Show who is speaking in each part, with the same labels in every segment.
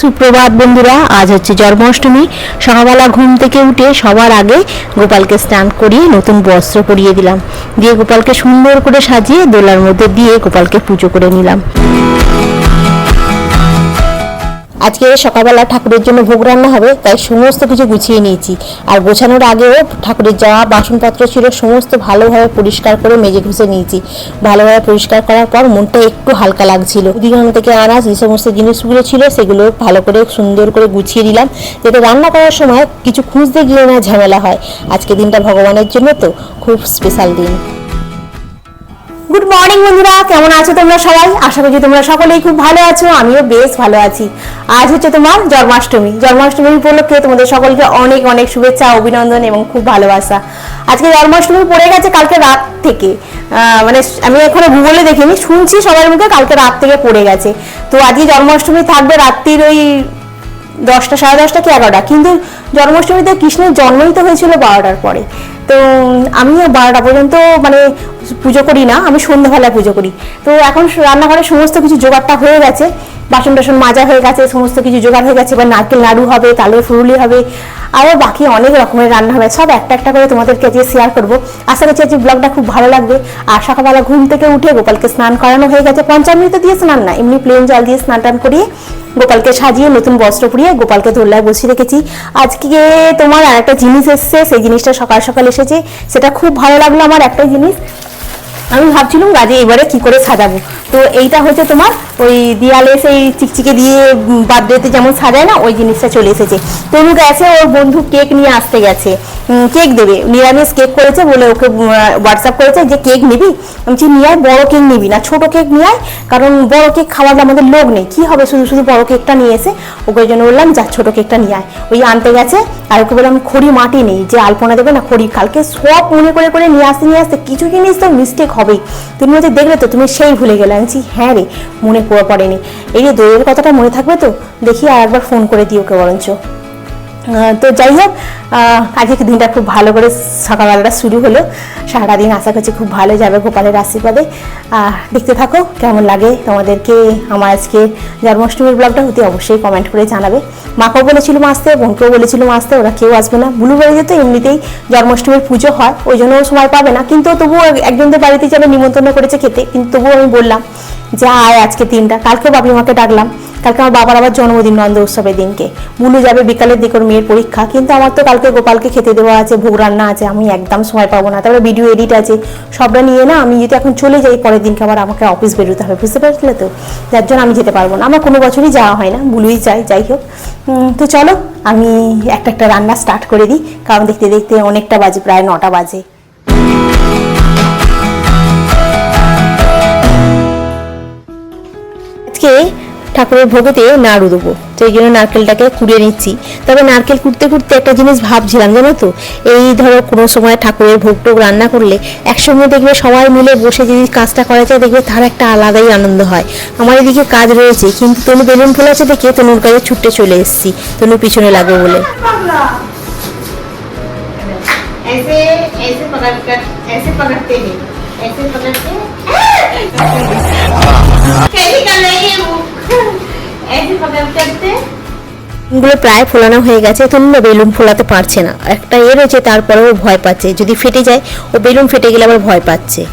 Speaker 1: সুপ্রভাত বন্ধুরা, আজ হচ্ছে জন্মাষ্টমী। সকালবেলা ঘুম থেকে উঠে সবার আগে গোপালকে স্নান করিয়ে নতুন বস্ত্র পরিয়ে দিলাম। দিয়ে গোপালকে সুন্দর করে সাজিয়ে দোলার মধ্যে দিয়ে গোপালকে পুজো করে নিলাম। আজকে সকালবেলা ঠাকুরের জন্য ভোগ রান্না হবে, তাই সমস্ত কিছু গুছিয়ে নিয়েছি। আর গোছানোর আগেও ঠাকুরের যাওয়া বাসনপত্র ছিল, সমস্ত ভালোভাবে পরিষ্কার করে মেজে ঘুষে নিয়েছি। ভালোভাবে পরিষ্কার করার পর মনটা একটু হালকা লাগছিল। দিঘান থেকে আনা যে সমস্ত জিনিসগুলো ছিল, সেগুলো ভালো করে সুন্দর করে গুছিয়ে দিলাম যাতে রান্না করার সময় কিছু খুঁজতে গিয়ে না ঝামেলা হয়। আজকে দিনটা ভগবানের জন্য তো, খুব স্পেশাল দিন। গুড মর্নিং বন্ধুরা। কেমন আছো তোমরা সবাই? আশা করছি তোমরা সকলেই খুব ভালো আছো, আমিও বেশ ভালো আছি। আজ হচ্ছে তোমার জন্মাষ্টমী। জন্মাষ্টমী উপলক্ষে তোমাদের সকলকে অনেক অনেক শুভেচ্ছা, অভিনন্দন এবং খুব ভালোবাসা। আজকে জন্মাষ্টমী পড়ে গেছে কালকে রাত থেকে। মানে আমি এখনও গুগলে দেখিনি, শুনছি সবার মুখে কালকে রাত থেকে পড়ে গেছে। তো আজকে জন্মাষ্টমী থাকবে রাত্রির ওই দশটা, সাড়ে দশটা কি এগারোটা? কিন্তু জন্মাষ্টমীতে কৃষ্ণের জন্মই তো হয়েছিল বারোটার পরে। তো, আমি আমিও বারোটা পর্যন্ত মানে পুজো করি না, আমি সন্ধ্যাবেলায় পুজো করি। তো এখন রান্নাঘরে সমস্ত কিছু জোগাড়টা হয়ে গেছে। বাসন টাসন মাজা হয়ে গেছে, সমস্ত কিছু জোগাড় হয়ে গেছে। এবার নারকেল নাড়ু হবে, তালের ফুরুলি হবে। আরও বাকি অনেক রকমের রান্না হবে। সব একটা একটা করে তোমাদেরকে আজকে শেয়ার করব। আশা করছি আজকে ব্লগটা খুব ভালো লাগবে। আর সকালবেলা ঘুম থেকে উঠে গোপালকে স্নান করানো হয়ে গেছে। পঞ্চামৃত দিয়ে স্নান না, এমনি প্লেন জল দিয়ে স্নান টান করিয়ে গোপালকে সাজিয়ে নতুন বস্ত্র পরিয়ে গোপালকে দোল্লায় বসিয়ে রেখেছি। আজকে তোমার আর একটা জিনিস এসছে, সেই জিনিসটা সকাল সকাল এসেছে। সেটা খুব ভালো লাগল আমার একটা জিনিস। আমি ভাবছিলাম গাজে এবারে কি করে সাজাবো। তো এইটা হচ্ছে তোমার ওই দেয়ালে সেই চিকচিকে দিয়ে বার্থডেতে যেমন সাজায় না, ওই জিনিসটা চলে এসেছে। তনু গেছে ওর বন্ধু কেক নিয়ে আসতে গেছে। কেক দেবে। নিরামিষ কেক করেছে বলে ওকে হোয়াটসঅ্যাপ করেছে যে, কেক নিবি? আমি নিয়ে আয়, বড় কেক নিবি না, ছোট কেক নিয়ে আয়, কারণ বড় কেক খাওয়ার আমাদের লোক নেই, কি হবে শুধু শুধু বড় কেকটা নিয়ে এসে? ওকে জন্য বললাম, যা, ছোট কেকটা নিয়ে আয়। ওই আনতে গেছে, আর ওকে বললাম, খড়ি মাটি নেই, যে আলপনা দেবে না, খড়ি কালকে সব মনে করে করে নিয়ে আসতে নিয়ে আসতে, কিছু জিনিস তো মিস্টেক হবেই। তুমি বলছে দেখলে তো তুমি সেই ভুলে গেলে। আমি বলছি, হ্যাঁ রে মনে পড়ে পড়েনি। এই যে দইয়ের কথাটা মনে থাকবে তো দেখি আর একবার ফোন করে দিও ওকে বরঞ্চ। তো যাই হোক আজকে দিনটা খুব ভালো করে সকালবেলাটা শুরু হলো। সারাদিন আশা করছি খুব ভালো যাবে গোপালের আশীর্বাদে। দেখতে থাকো কেমন লাগে তোমাদেরকে আমার আজকে জন্মাষ্টমীর ব্লগটা হতে অবশ্যই কমেন্ট করে জানাবে। মাকেও বলেছিলাম আসতে, বোনকেও বলেছিলাম আসতে, ওরা কেউ আসবে না। ব্লু বাড়িতে তো এমনিতেই জন্মাষ্টমীর পুজো হয়, ওই জন্য সময় পাবে না। কিন্তু তবুও একজনদের বাড়িতে যাবে, নিমন্ত্রণ করেছে খেতে। কিন্তু তবুও আমি বললাম যে, আয় আজকে তিনটা কালকেও বাপি মাকে ডাকলাম। কালকে আমার বাবার আবার জন্মদিন, নন্দ উৎসবের দিনকে। বুলু যাবে বিকালের দিকে ওর মেয়ের পরীক্ষা। কিন্তু আমার তো কালকে গোপালকে খেতে দেওয়া আছে, ভোগ রান্না আছে, আমি একদম সময় পাবো না। তারপরে ভিডিও এডিট আছে, সবটা নিয়ে না আমি যদি এখন চলে যাই, পরের দিনকে আবার আমাকে অফিস বেরোতে হবে, বুঝতে পারছিলে তো? যার জন্য আমি যেতে পারব না। আমার কোনো বছরই যাওয়া হয় না বুলুই চাই যাই হোক। তো চলো, আমি একটা একটা রান্না স্টার্ট করে দিই, কারণ দেখতে দেখতে অনেকটা বাজে, প্রায় নটা বাজে। আজকে ঠাকুরের ভোগেতে নাড়ু দেবো তো এই জন্য নারকেলটাকে কুড়িয়ে নিচ্ছি তবে নারকেল কুড়তে কুড়তে একটা জিনিস ভাবছিলাম জানো তো এই ধরো কোনো সময় ঠাকুরের ভোগ টোগ রান্না করলে একসঙ্গে দেখবে সবাই মিলে বসে যদি কাজটা করা যায় দেখবে তার একটা আলাদাই আনন্দ হয় আমার এদিকে কাজ রয়েছে কিন্তু তনু বেলুন ফুল আছে দেখে তনুর কাছে ছুটে চলে এসেছি তনুর পিছনে লাগবে বলে
Speaker 2: ऐसे ऐसे पकड़ कर ऐसे पकड़ते हैं ऐसे पकड़ते कैसे कर रही है
Speaker 1: এগুলো প্রায় ফোলানো হয়ে গেছে তোমরা বেলুন ফোলাতে পারছে না। একটা এ রয়েছে, তারপরেও ভয় পাচ্ছে। যদি ফেটে যায়, ও বেলুন ফেটে গেলে আবার ভয় পাচ্ছে।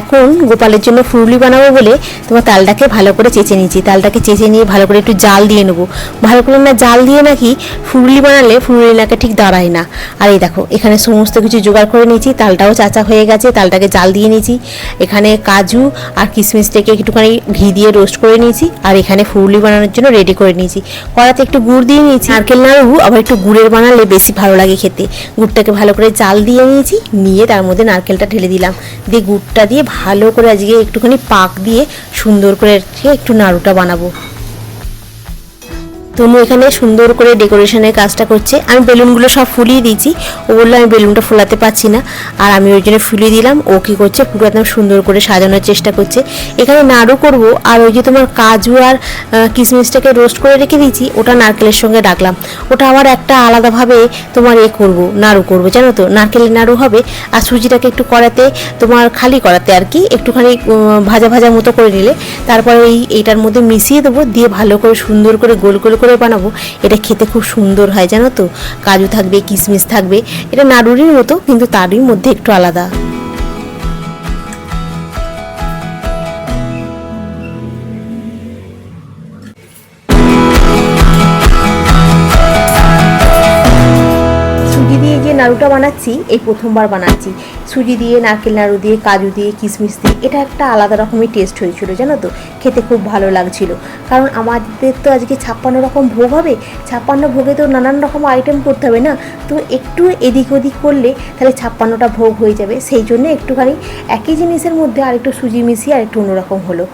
Speaker 1: এখন গোপালের জন্য ফুরুলি বানাবো বলে তোমার তালটাকে ভালো করে চেঁচে নিয়েছি। তালটাকে চেঁচে নিয়ে ভালো করে একটু জাল দিয়ে নেব। ভালো করে না জাল দিয়ে নাকি ফুরুলি বানালে ফুরুলি নাকে ঠিক দাঁড়ায় না। আর এই দেখো, এখানে সমস্ত কিছু জোগাড় করে নিয়েছি। তালটাও চাচা হয়ে গেছে, তালটাকে জাল দিয়ে নিয়েছি। এখানে কাজু আর কিশমিশটাকে একটুখানি ঘি দিয়ে রোস্ট করে নিয়েছি। আর এখানে ফুরুলি বানানোর জন্য রেডি করে নিয়েছি। কড়াতে একটু গুড় দিয়ে নিয়েছি। নারকেল নাড়ু আবার একটু গুড়ের বানালে বেশি ভালো লাগে খেতে। গুড়টাকে ভালো করে জাল দিয়ে নিয়েছি, নিয়ে তার মধ্যে নারকেলটা ঢেলে দিলাম। দিয়ে গুড়টা দিয়ে ভালো করে আজকে একটুখানি পাক দিয়ে সুন্দর করে একটু নাড়ুটা বানাবো। তনু এখানে সুন্দর করে ডেকোরেশনের কাজটা করছে। আমি বেলুনগুলো সব ফুলিয়ে দিয়েছি। ও বলল, আমি বেলুনটা ফোলাতে পারছি না। আর আমি ওই জন্য ফুলিয়ে দিলাম। ও কী করছে, পুরো একদম সুন্দর করে সাজানোর চেষ্টা করছে। এখানে নাড়ু করব, আর ওই যে তোমার কাজু আর কিশমিশটাকে রোস্ট করে রেখে দিয়েছি, ওটা নারকেলের সঙ্গে ডাকলাম। ওটা আবার একটা আলাদাভাবে তোমার এ করব, নাড়ু করব, জানো তো? নারকেলের নাড়ু হবে, আর সুজিটাকে একটু করাতে তোমার খালি করাতে আর কি, একটুখানি ভাজা ভাজা মতো করে নিলে। তারপরে এই এইটার মধ্যে মিশিয়ে দেবো, দিয়ে ভালো করে সুন্দর করে গোল গোল করে করে বানাবো। এটা খেতে খুব সুন্দর হয়, জানো তো? কাজু থাকবে কিশমিশ থাকবে। এটা নাড়ুরির মতো, কিন্তু তারই মধ্যে একটু আলাদা। নাড়ুটা বানাচ্ছি, এই প্রথমবার বানাচ্ছি। সুজি দিয়ে, নারকেল নাড়ু দিয়ে, কাজু দিয়ে, কিশমিশ দিয়ে, এটা একটা আলাদা রকমের টেস্ট হয়েছিল, জানো তো? খেতে খুব ভালো লাগছিল। কারণ আমাদের তো আজকে ছাপ্পান্ন রকম ভোগ হবে, ছাপ্পান্ন ভোগে তো নানান রকম আইটেম করতে হবে না? তো একটু এদিক ওদিক করলে তাহলে ছাপ্পান্নটা ভোগ হয়ে যাবে। সেই জন্য একটুখানি একই জিনিসের মধ্যে আরেকটু সুজি মিশিয়ে আরেকটু অন্যরকম হলো।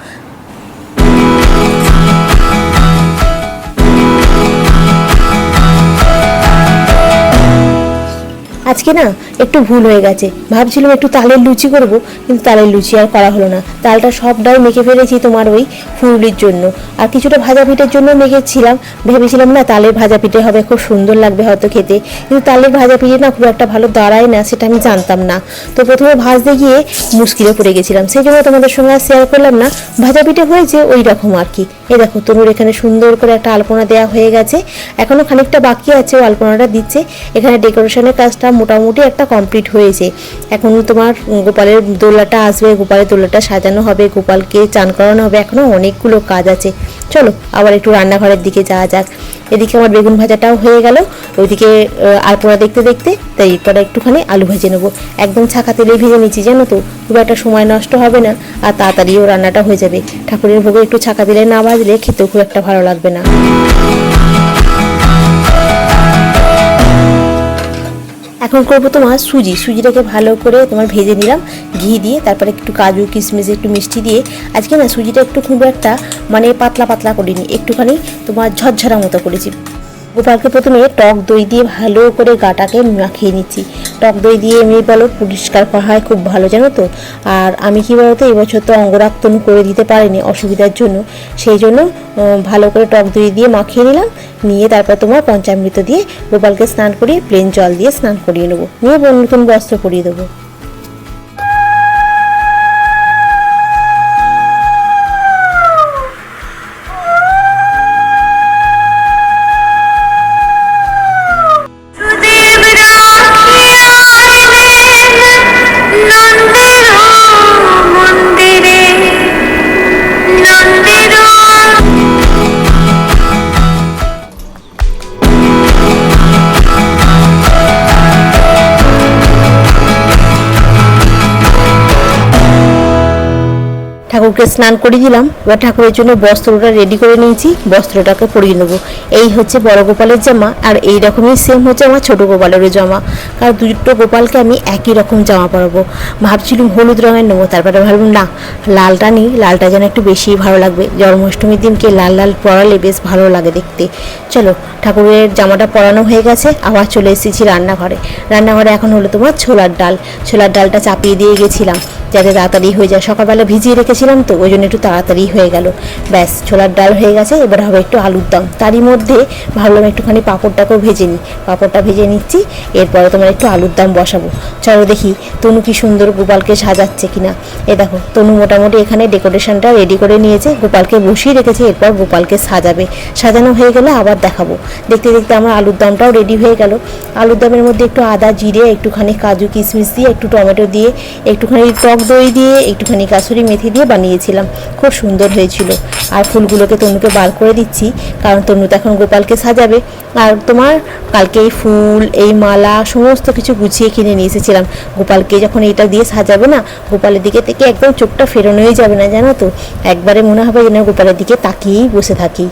Speaker 1: আজকে না একটু ভুল হয়ে গেছে। ভাবছিলাম একটু তালের লুচি করব, কিন্তু তালের লুচি আর করা হলো না। তালটা সবটাই মেখে ফেলেছি তোমার ওই ফুলুরির জন্য। আর কিছুটা ভাজা পিঠের জন্য মেখেছিলাম। ভেবেছিলাম না তালের ভাজা পিঠে হবে, খুব সুন্দর লাগবে হয়তো খেতে। কিন্তু তালের ভাজা পিঠে না খুব একটা ভালো দাঁড়ায় না, সেটা আমি জানতাম না। তো প্রথমে ভাজতে গিয়ে মুশকিলে পড়ে গেছিলাম। সেই জন্য তোমাদের সঙ্গে আর শেয়ার করলাম না। ভাজা পিঠে হয়েছে ওই রকম আর কি। এই দেখো, তনুর এখানে সুন্দর করে একটা আলপনা দেওয়া হয়ে গেছে। এখনও খানিকটা বাকি আছে, ও আলপনাটা দিচ্ছে। এখানে ডেকোরেশনের কাজটা মোটামুটি একটা কমপ্লিট হয়েছে। এখন তোমার গোপালের দোলাটা আসবে গোপালের দোলাটা সাজানো হবে গোপালকে চান করানো হবে এখনও অনেকগুলো কাজ আছে। চলো আবার একটু রান্নাঘরের দিকে যাওয়া যাক। এদিকে আমার বেগুন ভাজাটাও হয়ে গেল ওইদিকে আহ, আলপনা দেখতে দেখতে তাই এরপরে একটুখানি আলু ভেজে নেব। একদম ছাকা তেলে ভেজে নিচ্ছি জানো তো? খুব একটা সময় নষ্ট হবে না আর তাড়াতাড়িও রান্নাটা হয়ে যাবে। ঠাকুরের ভোগে একটু ছাকা দিলে না বাজলে খেতেও খুব একটা ভালো লাগবে না। এখন করব তোমার সুজি। সুজিটাকে ভালো করে তোমার ভেজে নিলাম, ঘি দিয়ে, তারপরে একটু কাজু, কিশমিশ, একটু মিষ্টি দিয়ে। আজকে না, সুজিটা একটু খুব একটা মানে পাতলা পাতলা করিনি, একটুখানি তোমার ঝরঝরা মতো করেছি। গোপালকে প্রথমে টক দই দিয়ে ভালো করে গাটাকে মাখিয়ে নিচ্ছি। টক দই দিয়ে এমনি বলো, পরিষ্কার করা হয়, খুব ভালো, জানো তো? আর আমি কী বলতো এবছর তো অঙ্গরাক্তন করে দিতে পারিনি অসুবিধার জন্য। সেই জন্য ভালো করে টক দই দিয়ে মাখিয়ে নিলাম, নিয়ে তারপর তোমার পঞ্চামৃত দিয়ে গোপালকে স্নান করিয়ে প্লেন জল দিয়ে স্নান করিয়ে নেব। নিয়ে নতুন বস্ত্র পরিয়ে দেবো। ঠাকুরকে স্নান করে দিলাম। এবার ঠাকুরের জন্য বস্ত্রটা রেডি করে নিয়েছি। বস্ত্রটাকে পরিয়ে নেব। এই হচ্ছে বড় গোপালের জামা, আর এই রকমই সেম হচ্ছে আমার ছোট গোপালেরও জামা। কারণ দুটো গোপালকে আমি একই রকম জামা পরাবো। ভাবছিলাম হলুদ রঙের নেব, তারপরে ভাবলাম, না, লালটা নিই, লালটা যেন একটু বেশি ভালো লাগবে। জন্মাষ্টমীর দিনকে লাল লাল পরালে বেশ ভালো লাগে দেখতে। চলো, ঠাকুরের জামাটা পরানো হয়ে গেছে, আবার চলে এসেছি রান্নাঘরে। রান্নাঘরে এখন হলো তোমার ছোলার ডাল। ছোলার ডালটা চাপিয়ে দিয়ে গেছিলাম। যাতে তাড়াতাড়ি হয়ে যায়। সকালবেলা ভিজিয়ে রেখেছিলাম তো, ওই জন্য একটু তাড়াতাড়ি হয়ে গেল। ব্যাস, ছোলার ডাল হয়ে গেছে, এবার হবে একটু আলুর দম। তারই মধ্যে ভাবলাম একটুখানি পাঁপড়টাকেও ভেজে নিই। পাঁপড়টা ভেজে নিচ্ছি, এরপরে তোমার একটু আলুর দম বসাবো। চলো দেখি, তনু কি সুন্দর গোপালকে সাজাচ্ছে কিনা। এ দেখো, তনু মোটামুটি এখানে ডেকোরেশনটা রেডি করে নিয়েছে, গোপালকে বসিয়ে রেখেছে, এরপর গোপালকে সাজাবে। সাজানো হয়ে গেলে আবার দেখাবো। দেখতে দেখতে আমার আলুর দমটাও রেডি হয়ে গেল। আলুর দমের মধ্যে একটু আদা জিরে, একটুখানি কাজু কিশমিশ দিয়ে, একটু টমেটো দিয়ে, একটুখানি টক দই দিয়ে, একটুখানি কাসুরি মেথি দিয়ে বানিয়েছিলাম। খুব সুন্দর হয়েছিল। আর ফুলগুলোকে তনুকে বার করে দিচ্ছি, কারণ তনু তো এখন গোপালকে সাজাবে। আর তোমার কালকে এই ফুল, এই মালা, সমস্ত কিছু গুছিয়ে কিনে নিয়ে এসেছিলাম। গোপালকে যখন এটা দিয়ে সাজাবে না, গোপালের দিকে থেকে একদম চোখটা ফেরানোই যাবে না, জানো তো? একবারে মনে হবে যেন গোপালের দিকে তাকিয়েই বসে থাকি।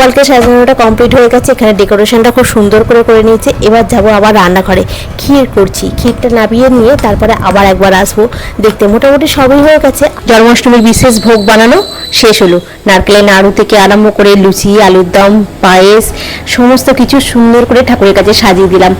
Speaker 1: গোপালকে সাজানোটা কমপ্লিট হয়ে গেছে, এখানে ডেকোরেশনটা খুব সুন্দর করে করে নিয়েছে। এবার যাব আবার রান্নাঘরে। ক্ষীর করছি, ক্ষীরটা নাবিয়ে নিয়ে তারপরে আবার একবার আসব। দেখতে মোটামুটি সবই হয়ে গেছে। জন্মাষ্টমীর বিশেষ ভোগ বানানো শেষ হলো। নারকেলের নাড়ু থেকে আরম্ভ করে লুচি, আলুর দম, পায়েস, সমস্ত কিছু সুন্দর করে ঠাকুরের কাছে সাজিয়ে দিলাম।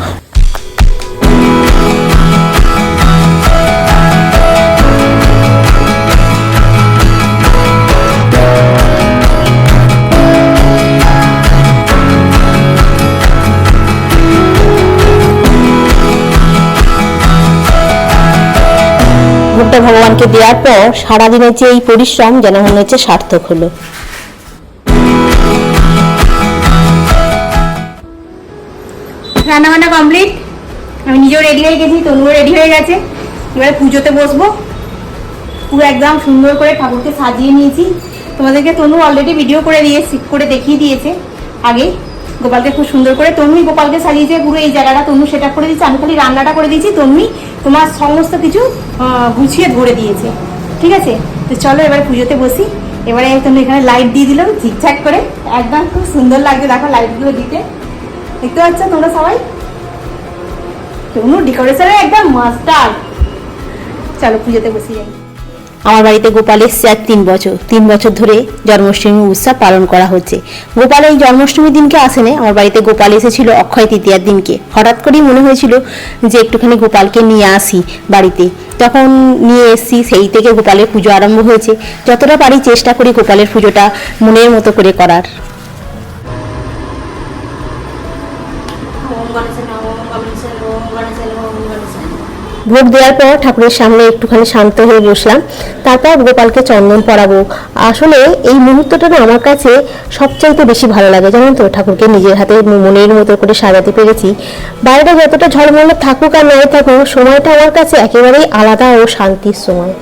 Speaker 1: ভোগটা ভগবানকে দেওয়ার পর সারাদিনের যে এই পরিশ্রম যেন মনে হচ্ছে সার্থক হলো।
Speaker 3: রান্নাবান্না কমপ্লিট আমি নিজেও রেডি হয়ে গেছি, তনুও রেডি হয়ে গেছে। এবারে পুজোতে বসবো। পুরো একদম সুন্দর করে ঠাকুরকে সাজিয়ে নিয়েছি। তোমাদেরকে তনু অলরেডি ভিডিও করে দিয়ে করে দেখিয়ে দিয়েছে, আগে। গোপালকে খুব সুন্দর করে তন্মি গোপালকে সাজিয়েছে পুরো এই জায়গাটা তনু সেটা করে দিয়েছে, আমি খালি রান্নাটা করে দিয়েছি, তন্মি তোমার সমস্ত কিছু গুছিয়ে ধরে দিয়েছে। ঠিক আছে? তো চলো এবার পুজোতে বসি। এবারে তুমি এখানে লাইট দিয়ে দিলাম ঠিকঠাক করে। একদম খুব সুন্দর লাগছে, দেখো লাইটগুলো দিতে। দেখতে পাচ্ছ তোমরা সবাই? তনু ডেকোরেশনের একদম মাস্টার চলো পুজোতে বসে। যাই
Speaker 1: আমার বাড়িতে গোপাল এসছে তিন বছর। তিন বছর ধরে জন্মাষ্টমী উৎসব পালন করা হচ্ছে। গোপাল এই জন্মাষ্টমীর দিনকে আসেনি আমার বাড়িতে গোপাল এসেছিল অক্ষয় তৃতীয়ার দিনকে। হঠাৎ করেই মনে হয়েছিল যে একটুখানি গোপালকে নিয়ে আসি বাড়িতে। তখন নিয়ে এসছি, সেই থেকে গোপালের পুজো আরম্ভ হয়েছে। যতটা পারি চেষ্টা করি গোপালের পুজোটা মনের মতো করে করার। ভোগ দেওয়ার পর ঠাকুরের সামনে একটুখানি শান্ত হয়ে বসলাম। তারপর গোপালকে চন্দন পরাবো। আসলে এই মুহূর্তটা না আমার কাছে সবচাইতে বেশি ভালো লাগে, জানেন তো? ঠাকুরকে নিজের হাতে মনের মতো করে সাজাতে পেরেছি। বাইরে যতটা ঝলমলে থাকুক আর নাই থাকুক, সময়টা আমার কাছে একেবারেই আলাদা ও শান্তির সময়।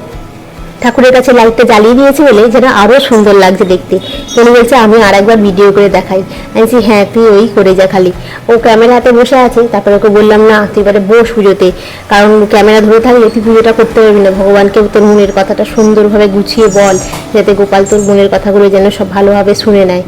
Speaker 1: ঠাকুরের কাছে লাইটটা জ্বালিয়ে দিয়েছে বলে যেন আরও সুন্দর লাগছে দেখতে। উনি বলছে, আমি আর একবার ভিডিও করে দেখাই। আমি বলছি হ্যাঁ তুই ওই করে যা খালি। ও ক্যামেরা হাতে বসে আছে, তারপর ওকে বললাম, না, তুই এবারে বস পুজোতে। কারণ ক্যামেরা ধরে থাকলে তুই পুজোটা করতে পারবি না। ভগবানকে তোর মনের কথাটা সুন্দরভাবে গুছিয়ে বল, যাতে গোপাল তোর মনের কথাগুলো যেন সব ভালোভাবে শুনে নেয়।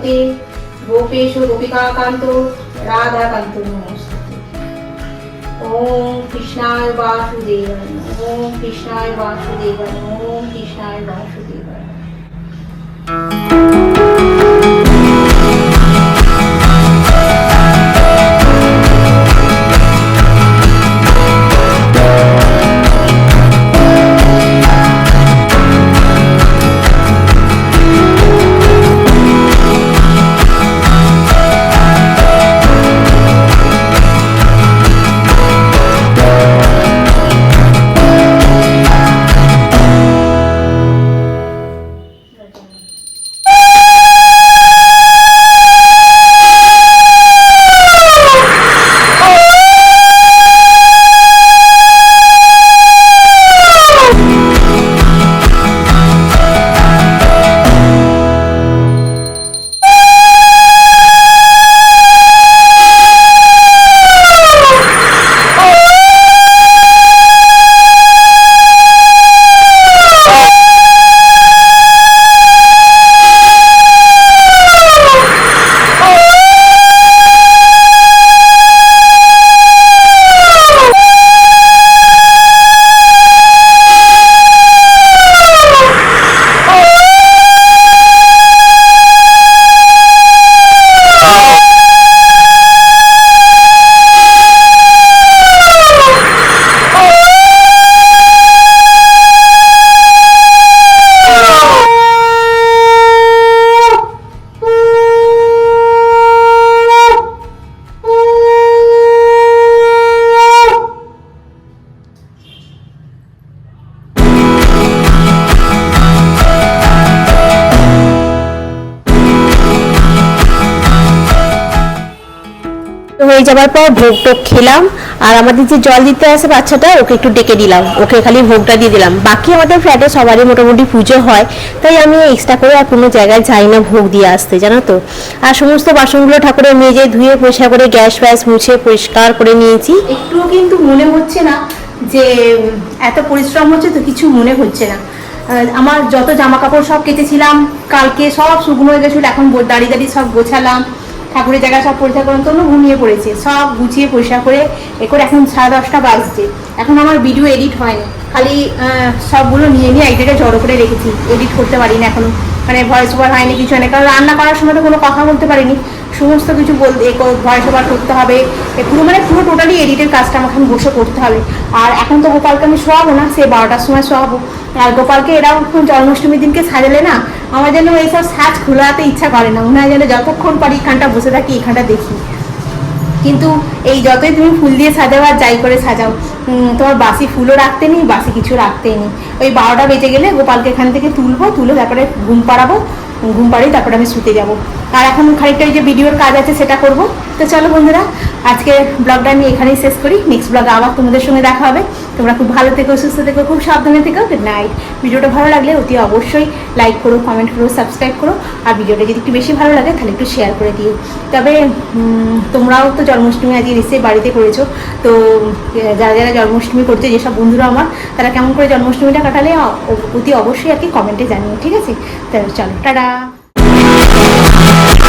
Speaker 3: भक्ते गोपेशो गोपिकाकांतो राधाकांतो नमस्ते। ओम कृष्णाय वासुदेव ओम कृष्णाय वासुदेव ओम कृष्णाय
Speaker 1: वासुदेव যাবার পর ভোগ টোগ খেলাম। আর আমাদের যে জল দিতে আসে বাচ্চাটা, ওকে একটু ডেকে দিলাম। ওকে খালি ভোগটা দিয়ে দিলাম। বাকি আমাদের ফ্ল্যাটে সবারই মোটামুটি পুজো হয়। তাই আমি এক্সট্রা করে আর কোনো জায়গায় যাই না ভোগ দিয়ে আসতে, জানো তো? আর সমস্ত বাসনগুলো ঠাকুরের মেজে ধুয়ে পরিষ্কার করে গ্যাস ফ্যাস মুছে পরিষ্কার করে নিয়েছি।
Speaker 3: একটুও কিন্তু মনে হচ্ছে না যে, এত পরিশ্রম হচ্ছে তো কিছু মনে হচ্ছে না। আমার যত জামা কাপড় সব কেচেছিলাম কালকে সব শুকনো হয়ে গেছিল, এখন দাঁড়িয়ে দাঁড়িয়ে সব গোছালাম।
Speaker 1: ঠাকুরের জায়গা সব পরিষ্কার করার জন্য ঘুমিয়ে পড়েছে। সব গুছিয়ে পরিষ্কার করে এ করে এখন সাড়ে দশটা বাজছে। এখন আমার ভিডিও এডিট হয়নি। খালি সবগুলো নিয়ে নিয়ে এক জায়গায় জড়ো করে রেখেছি। এডিট করতে পারি না এখনও। মানে ভয়েস ওভার হয়নি কিছু হয়নি। কারণ রান্না করার সময় তো কোনো কথা বলতে পারিনি। সমস্ত কিছু বলতে ভয়েস ওভার করতে হবে। পুরো মানে পুরো টোটালি এডিটের কাজটা আমাকে এখন বসে করতে হবে। আর এখন তো গোপালকে আমি শোয়াবো না, সে বারোটার সময় শোয়াবো। আর গোপালকে এরাও জন্মাষ্টমীর দিনকে সাজালে না আমার যেন এইসব সাজ খোলাতে ইচ্ছা করে না। মনে হয় যেন যতক্ষণ পারি এখানটা বসে থাকি এখানটা দেখি। কিন্তু এই যতই তুমি ফুল দিয়ে সাজাও আর যাই করে সাজাও তোমার বাসি ফুলও রাখতে নেই, বাসি কিছু রাখতে নেই। ওই বারোটা বেজে গেলে গোপালকে এখান থেকে তুলবো, তুলে তারপরে ঘুম পাড়াবো ঘুম পাড়িয়ে তারপরে আমি শুতে যাব। আর এখন খানিকটা যে ভিডিওর কাজ আছে, সেটা করব। তো চলো বন্ধুরা, আজকে ব্লগটা আমি এখানেই শেষ করি। নেক্সট ব্লগে আবার তোমাদের সঙ্গে দেখা হবে। তোমরা খুব ভালো থেকো, সুস্থ থেকো, খুব সাবধানে থেকো। গুড নাইট ভিডিওটা ভালো লাগলে অতি অবশ্যই লাইক করো কমেন্ট করো সাবস্ক্রাইব করো। আর ভিডিওটা যদি একটু বেশি ভালো লাগে, তাহলে একটু শেয়ার করে দিও। তবে তোমরাও তো জন্মাষ্টমী আজকে নিশ্চয়ই বাড়িতে করেছ। তো যারা যারা জন্মাষ্টমী করছে যেসব বন্ধুরা আমার, তারা কেমন করে জন্মাষ্টমীটা কাটালে অতি অবশ্যই আর কি কমেন্টে জানিও, ঠিক আছে? তাহলে চলো, টাটা। Thank you.